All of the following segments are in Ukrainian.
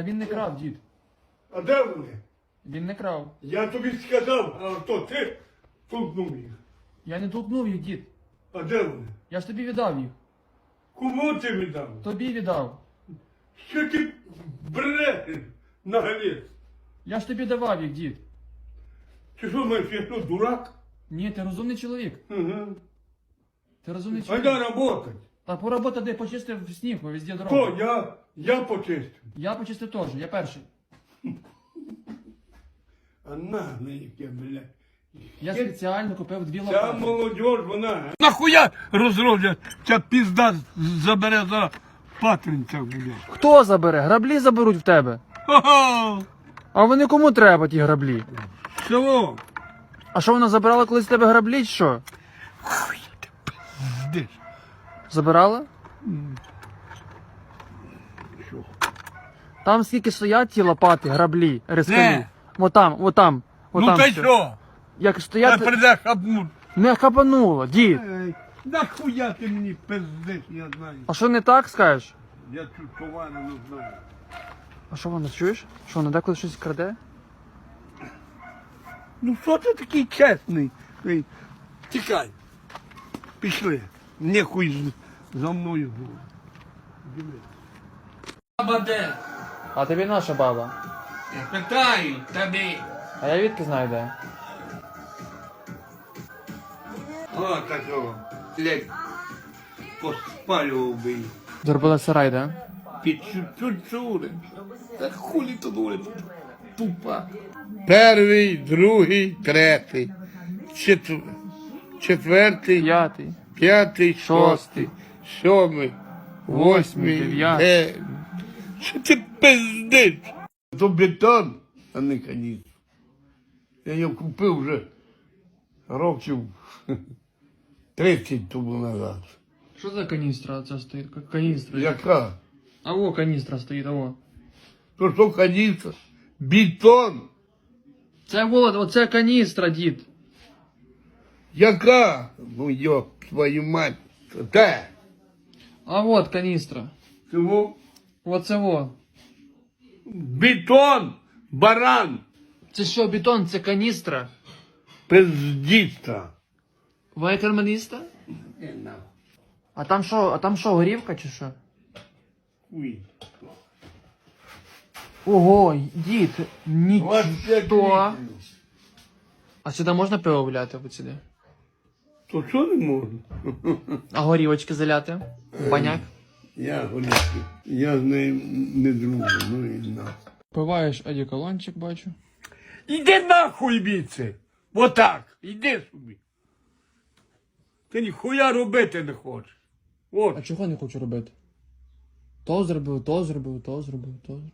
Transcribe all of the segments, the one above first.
Та він не крав, дід. А де вони? Він не крав. Я тобі сказав, а то ти толкнув їх. Я не толкнув їх, дід. А де вони? Я ж тобі віддав їх. Кому ти віддав? Тобі віддав. Що ти брешеш нагалець? Я ж тобі давав їх, дід. Ти що маєш, я що, дурак? Ні, ти розумний чоловік. Угу. Ти розумний чоловік. Айда работать. Та поработа де почистив сніг, бо везде Хто? Я, я почистив. Я почистив теж, я перший. А нагле яке, блядь. Я спеціально купив дві Ця лопати. молодь, вона. Нахуя розроблять, ця пізда забере за патринця, блядь. Хто забере? Граблі заберуть в тебе. Ха-ха! А вони кому треба, ті граблі? Село! А що вона забирала колись в тебе граблі, чи що? Хуй ти пиздиш. Забирала? Що? Там скільки стоять ті лопати, граблі, рискаві. Де? Отам, отам. Ну отам та все. що? Як Я стоять, прийде хапнуть. не хапануло, дід. Ей, Нахуя ти мені пиздиш, я знаю. А що не так скажеш? Я цю товару не знаю. А що вона чуєш? Що вона деколи щось краде? Ну що ти такий чесний? Ей, Тікай. Пішли. Нехуй з- за мною було. Баба де? А тобі наша баба. Я питаю тобі. А я відки знаю де. О, такого. Блядь. Поспалював би її. Зробила сарай, де? Під чучури. Та хулі тут говорить. Тупа. Перший, другий, третій. Четвер... Четвертий, П'ятий. п'ятий, Шостий. шостий, сьомий, восьмий, дев'ятий. дев'ятий. Що ти пиздиш? То бетон, а не каніс. Я його купив вже років 30 тому назад. Що за каністра ця стоїть? Каністра. Яка? А во каністра стоїть, а во. То що каністра? Бетон? Це во, оце каністра, дід. Яка? Ну йоп, твою мать. Де? А вот каністра. Чому? Оце во. Бетон, баран, Це що, бетон, це каністра? пиздіста. Ви карманіста? А там що, а там що, горівка чи що? Хуй. Ого, дід, Двадцять нічого. літрів. А сюди можна пиво вляти от сюди? То що не можна? А горівочки заляти? Баняк? Я горішки. Я з нею не дружу, ну і на. Пиваєш одеколончик, бачу. Іди нахуй біце. Отак. Іди собі. Ти ніхуя робити не хочеш. А чого не хочу робити? То зробив, то зробив, то зробив, то зробив.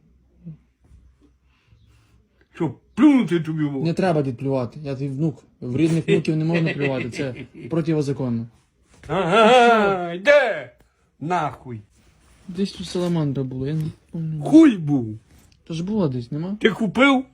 Що, плюнути тобі в Не треба дід плювати, я твій внук. В рідних внуків не можна плювати, це противозаконно. Ага, йде. Нахуй. Десь тут саламандра була, я не пам'ятаю. Хуй був. Та ж була десь, нема? Ти купив?